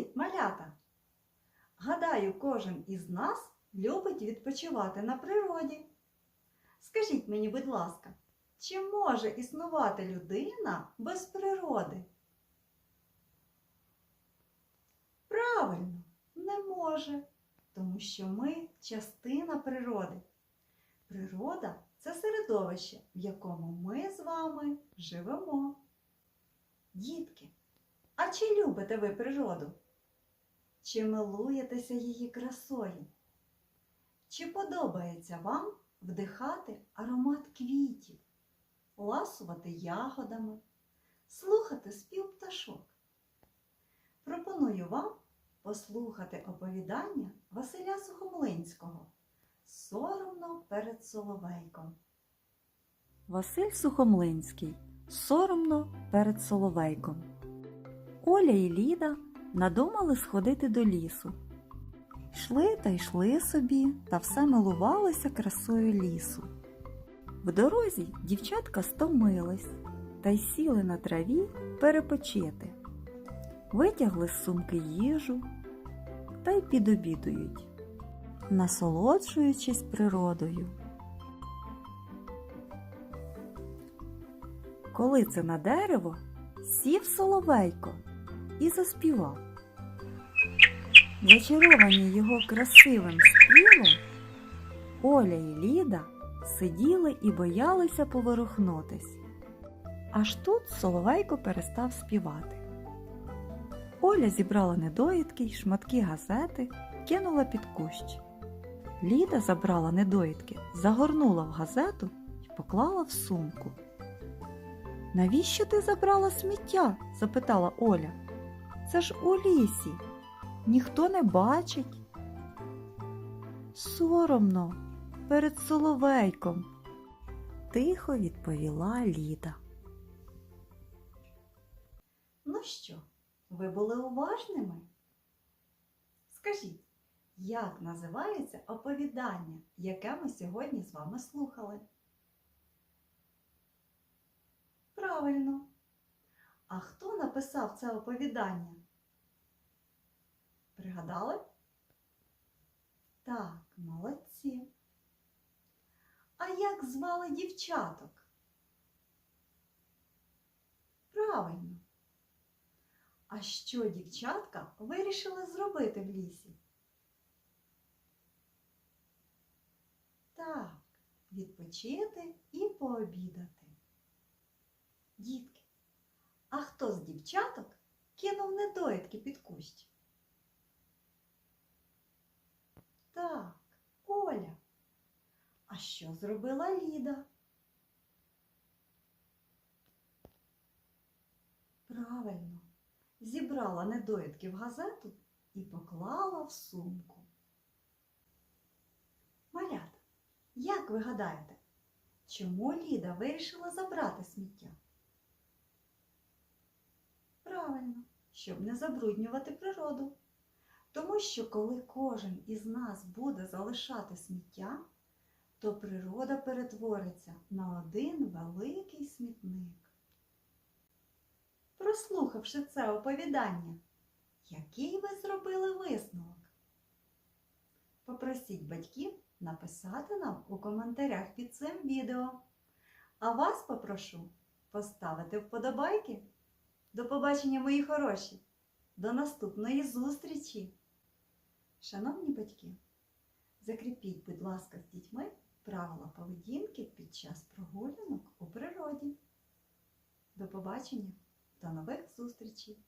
Привіт, малята! Гадаю, кожен із нас любить відпочивати на природі. Скажіть мені, будь ласка, чи може існувати людина без природи? Правильно, не може, тому що ми частина природи. Природа це середовище, в якому ми з вами живемо. Дітки, а чи любите ви природу? Чи милуєтеся її красою? Чи подобається вам вдихати аромат квітів, ласувати ягодами, слухати спів пташок? Пропоную вам послухати оповідання Василя Сухомлинського Соромно перед Соловейком. Василь Сухомлинський Соромно перед Соловейком. Оля і Ліда надумали сходити до лісу. Йшли та йшли собі та все милувалися красою лісу. В дорозі дівчатка стомились та й сіли на траві перепочити. Витягли з сумки їжу та й підобідують, насолоджуючись природою. Коли це на дерево сів соловейко і заспівав. Зачаровані його красивим співом, Оля і Ліда сиділи і боялися поворухнутись. Аж тут Соловейко перестав співати. Оля зібрала недоїдки й шматки газети, кинула під кущ. Ліда забрала недоїдки, загорнула в газету і поклала в сумку. Навіщо ти забрала сміття? запитала Оля. Це ж у лісі. Ніхто не бачить. Соромно перед соловейком, тихо відповіла Ліда. Ну що, ви були уважними? Скажіть, як називається оповідання, яке ми сьогодні з вами слухали? Правильно. А хто написав це оповідання? Пригадали? Так, молодці. А як звали дівчаток? Правильно. А що дівчатка вирішили зробити в лісі? Так, відпочити і пообідати. Дітки, а хто з дівчаток кинув недоїдки під кущ? Так, Оля. А що зробила Ліда? Правильно, зібрала недоїдки в газету і поклала в сумку. Малята, як ви гадаєте, чому Ліда вирішила забрати сміття? Правильно, щоб не забруднювати природу. Тому що коли кожен із нас буде залишати сміття, то природа перетвориться на один великий смітник. Прослухавши це оповідання, який ви зробили висновок? Попросіть батьків написати нам у коментарях під цим відео. А вас попрошу поставити вподобайки. До побачення, мої хороші! До наступної зустрічі! Шановні батьки, закріпіть, будь ласка, з дітьми правила поведінки під час прогулянок у природі. До побачення, до нових зустрічей!